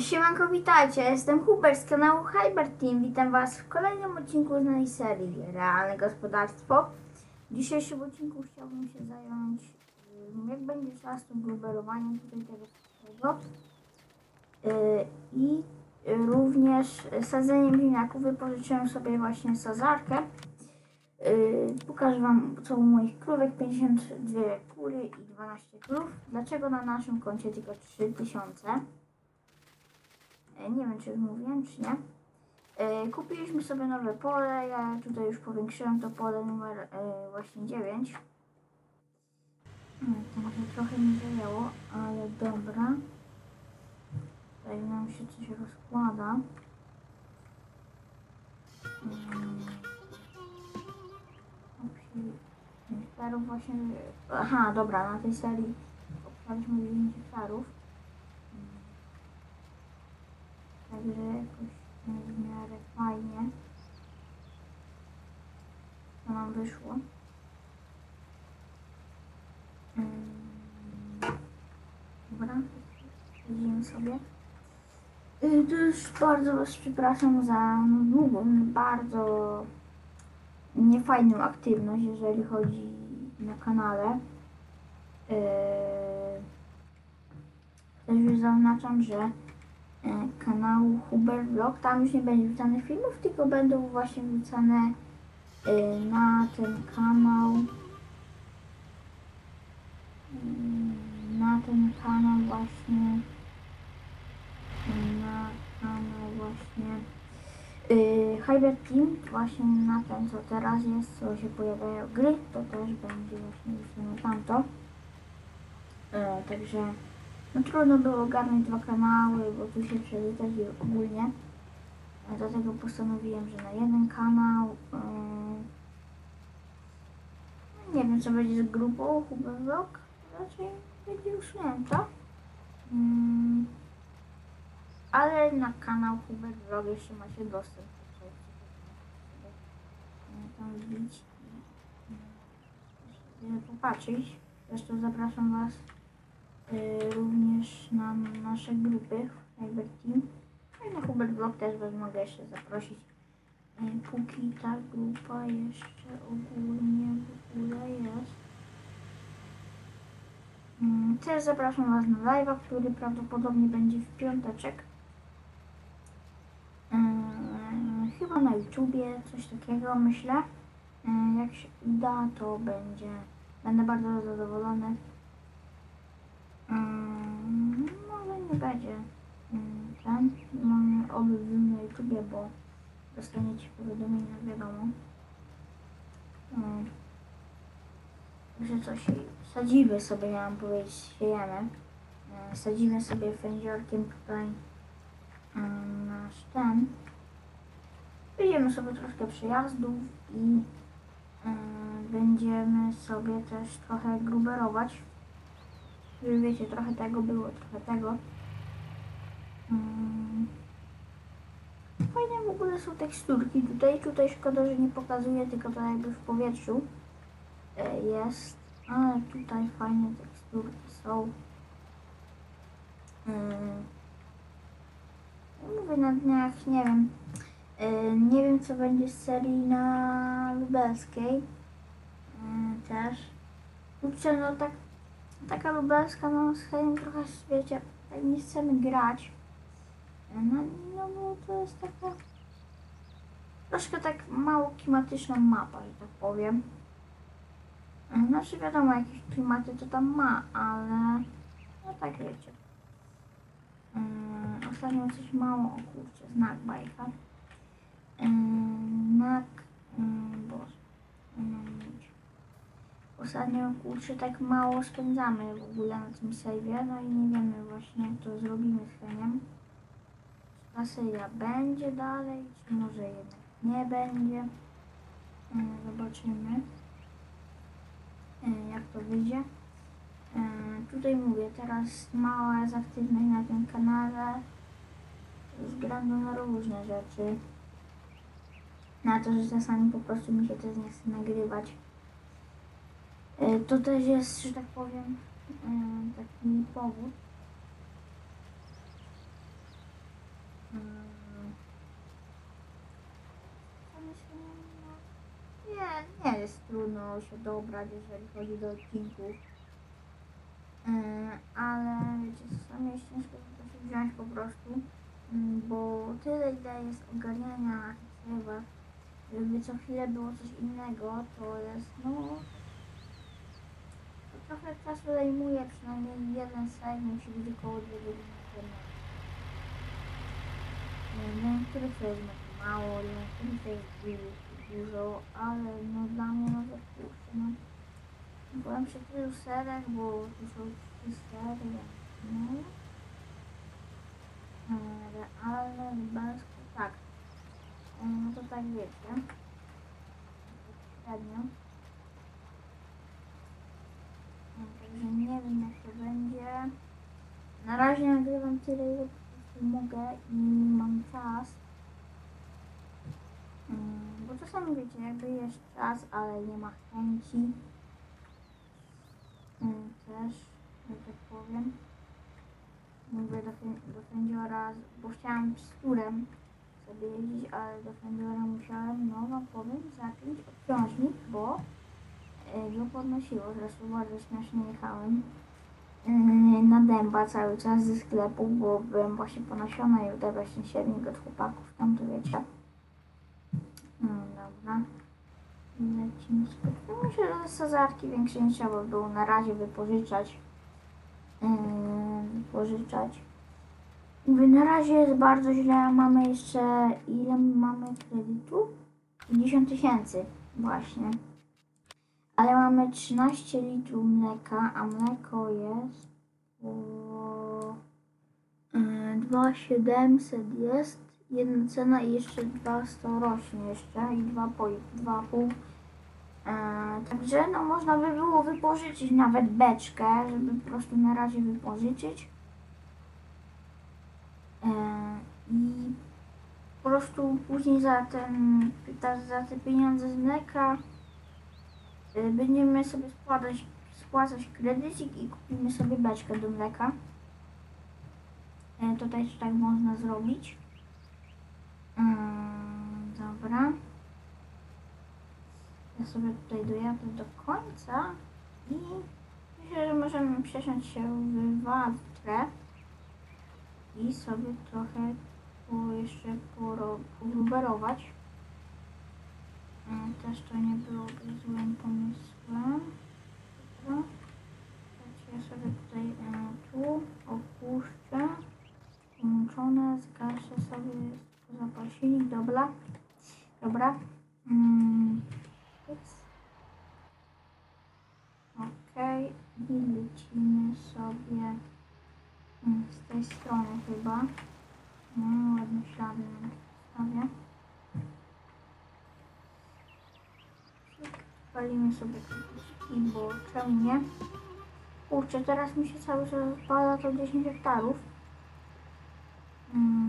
Siemanko, witajcie, jestem Hubert z kanału Hyper Team. Witam Was w kolejnym odcinku z naszej serii Realne Gospodarstwo. W dzisiejszym odcinku chciałbym się zająć, ym, jak będzie czas tym gruberowaniem tutaj tego wszystkiego. Yy, I również sadzeniem ziemniaków wypożyczyłem sobie właśnie sadzarkę. Yy, pokażę Wam co u moich krówek, 52 kury i 12 krów. Dlaczego na naszym koncie tylko 3000? Nie wiem, czy już mówiłem, czy nie. Kupiliśmy sobie nowe pole. Ja tutaj już powiększyłem to pole numer e, właśnie 9. Hmm, Także trochę mi zajęło, ale dobra. Tutaj nam się coś rozkłada. Hmm. Hektarów właśnie. Aha, dobra, na tej serii obszaliśmy 9 hektarów. Hmm. Także jakoś w miarę fajnie to nam wyszło. Dobra, widzimy sobie. Y, To już bardzo Was przepraszam za długą, bardzo niefajną aktywność, jeżeli chodzi na kanale. Yy, Też już zaznaczam, że kanału Huber Vlog. Tam już nie będzie wrzucanych filmów, tylko będą właśnie wrzucane e, na ten kanał. mm, Na ten kanał właśnie. Na kanał właśnie. Yy, Hyper Team, właśnie na ten co teraz jest, co się pojawiają gry, to też będzie właśnie wrzucone tamto. E, także no trudno było ogarnąć dwa kanały, bo tu się przewitać ogólnie. A Dlatego postanowiłem, że na jeden kanał. Yy, nie wiem, co będzie z grupą Huber. Raczej będzie usunięta. Mm, ale na kanał Huber Vlog jeszcze macie dostęp. Yy, Tam wbić i yy, popatrzeć. Zresztą zapraszam Was również na nasze grupy Hyper Team. No i na Hubert Blog też Was mogę jeszcze zaprosić. Y, póki ta grupa jeszcze ogólnie w ogóle jest. Mm, Też zapraszam Was na live'a, który prawdopodobnie będzie w piąteczek. Yy, chyba na YouTubie, coś takiego myślę. Jak się uda, to będzie. Będę bardzo zadowolony. Nie będzie mm, ten, mamy oby na YouTubie, bo dostaniecie powiadomienia, wiadomo. Mm. Także coś sadzimy sobie, ja mam powiedzieć, siejemy. E, Sadzimy sobie fędziorkiem tutaj mm, nasz ten. Wyjdziemy sobie troszkę przejazdów i będziemy sobie też trochę gruberować. Wiecie, trochę tego było, trochę tego. Mm. Fajne w ogóle są teksturki tutaj. Tutaj szkoda, że nie pokazuje, tylko to jakby w powietrzu e, jest. Ale tutaj fajne teksturki są. Mm. Mówię na dniach, nie wiem. E, Nie wiem co będzie z serii na lubelskiej. E, Też. Kurczę, no tak taka lubelska, no z trochę, wiecie, tak nie chcemy grać. No, no bo to jest taka troszkę tak mało klimatyczna mapa, że tak powiem. Znaczy wiadomo, jakieś klimaty to tam ma, ale no tak wiecie. Yy, ostatnio coś mało, o kurczę, znak bajka. Yy, znak, yy, boże, mieć. Ostatnio, kurczę, tak mało spędzamy w ogóle na tym save'ie, no i nie wiemy właśnie, jak to zrobimy z Heniem. Ta seria będzie dalej, czy może jednak nie będzie. Yy, zobaczymy, yy, jak to wyjdzie. E, Tutaj mówię, teraz mała jest aktywność na tym kanale ze względu na różne rzeczy. Na to, że czasami po prostu mi się też nie chce nagrywać. E, To też jest, że tak powiem, e, taki powód. Trudno się dobrać, jeżeli chodzi do odcinków. Yy, ale wiecie, czasami jest ciężko to się wziąć po prostu, yy, bo tyle ile jest ogarniania na serwach, żeby co chwilę było coś innego, to jest no to trochę czasu zajmuje, przynajmniej jeden save musi być około 2 godziny dziennie. Nie wiem, który to jest mało, nie wiem, który to jest dużo, ale no dla mnie no to kurczę, no. Byłem przy tylu serach, bo tu są trzy sery, no. E, Realne, lubelskie, tak. E, No to tak wiecie. Średnio. No, Także nie wiem jak to będzie. Na razie nagrywam tyle, ile po mogę i mam czas. Mm, czasami wiecie, jakby jest czas, ale nie ma chęci. Mm, Też, że tak powiem. Mówię do, do fędziora, bo chciałam z turem sobie jeździć, ale do fędziora musiałem, no wam powiem, zapiąć obciążnik, bo y, go podnosiło. Zresztą bardzo śmiesznie jechałem y, na dęba cały czas ze sklepu, bo byłem właśnie ponosiona i odebrać ten silnik od chłopaków, tam to wiecie. Dobra. Myślę, że sazarki większe nie trzeba było na razie wypożyczać. Yy, wypożyczać. Mówię, na razie jest bardzo źle. Mamy jeszcze, ile mamy kredytu? 50 tysięcy właśnie. Ale mamy 13 litrów mleka, a mleko jest yy, 2700 jest. Jedna cena i jeszcze 200 rośnie jeszcze i 2,5. 2,5. E, Także no można by było wypożyczyć nawet beczkę, żeby po prostu na razie wypożyczyć. E, I po prostu później za ten za te pieniądze z mleka e, będziemy sobie spłacać, spłacać kredycik i kupimy sobie beczkę do mleka. E, To też tak można zrobić. Dobra. Ja sobie tutaj dojadę do końca i myślę, że możemy przesiąść się w Waltrę i sobie trochę po, jeszcze pogruberować. E, Też to nie byłoby złym pomysłem. Dobra. Ja sobie tutaj e, tu opuszczę. Włączone, zgaszę sobie zapasilnik, dobra. Dobra. Mm. Okej, i lecimy sobie mm, z tej strony chyba. No, ładne ślady nam stawię. Palimy sobie kukuski, bo czemu nie? Kurczę, teraz mi się cały czas odpala to 10 hektarów. Mm,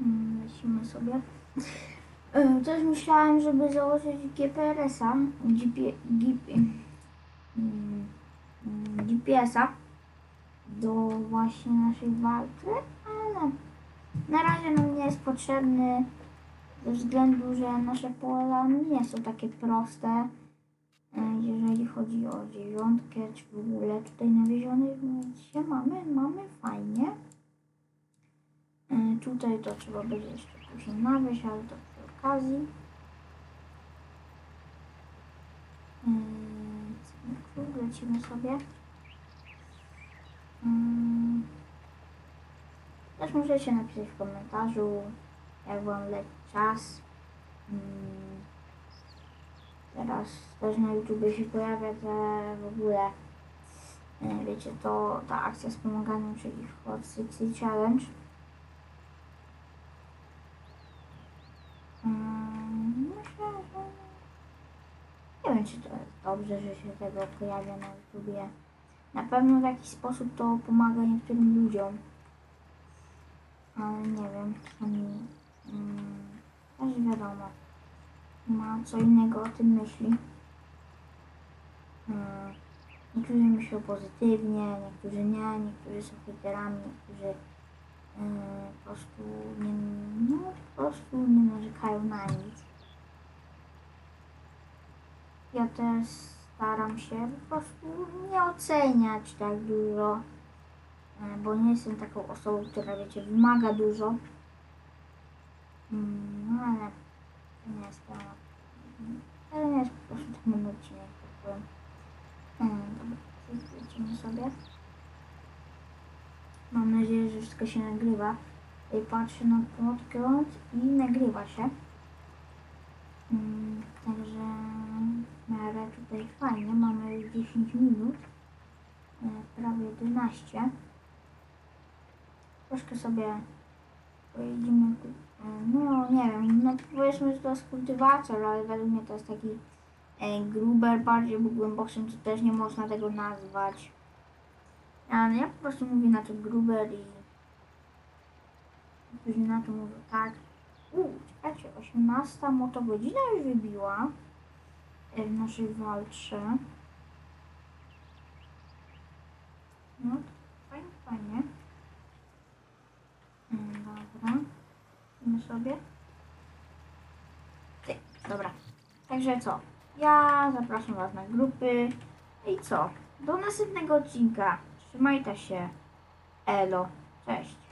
Mm, Lecimy sobie. E, Też myślałem, żeby założyć GPRS-a, GP, GP, mm, mm, GPS-a do właśnie naszej walki, ale na razie nam nie jest potrzebny ze względu, że nasze pola nie są takie proste, jeżeli chodzi o dziewiątkę, czy w ogóle tutaj nawiezionych, więc się mamy, mamy fajnie. E, Tutaj to trzeba będzie jeszcze później nawieść, ale to przy okazji. Mm, cyk, Lecimy sobie. Mm. Też możecie napisać w komentarzu, jak wam leci czas. Teraz też na YouTube się pojawia te w ogóle, e, wiecie, to ta akcja z pomaganiem, czyli Hot 60 Challenge. Mm, Myślę, że nie wiem, czy to jest dobrze, że się tego pojawia na YouTubie. Na pewno w jakiś sposób to pomaga niektórym ludziom. Ale nie wiem, czasami mm, też wiadomo, ma co innego o tym myśli. Mm. Niektórzy myślą pozytywnie, niektórzy nie, niektórzy są hejterami, niektórzy yy, po prostu nie, no, po prostu nie narzekają na nic. Ja też staram się po prostu nie oceniać tak dużo, yy, bo nie jestem taką osobą, która wiecie, wymaga dużo. No ale nie. Ale nie po prostu odcinek, tak powiem. Mm, dobra, lecimy sobie. Mam nadzieję, że wszystko się nagrywa. I patrzę na podgląd i nagrywa się. Mm, Także w miarę tutaj fajnie. Mamy już 10 minut. e, Prawie 11. Troszkę sobie pojedziemy. Nie wiem, no powiedzmy, że to jest kultywator, ale według mnie to jest taki e, gruber bardziej, bo głębokszym to też nie można tego nazwać. Ale ja po prostu mówię na to gruber i którzy na to mówią tak. Uuu, czekajcie, 18 motogodzina już wybiła e, w naszej walce. No, fajnie, fajnie. Mm, Dobra. Idziemy sobie. Dobra. Także co? Ja zapraszam Was na grupy. I co? Do następnego odcinka. Trzymajcie się. Elo. Cześć.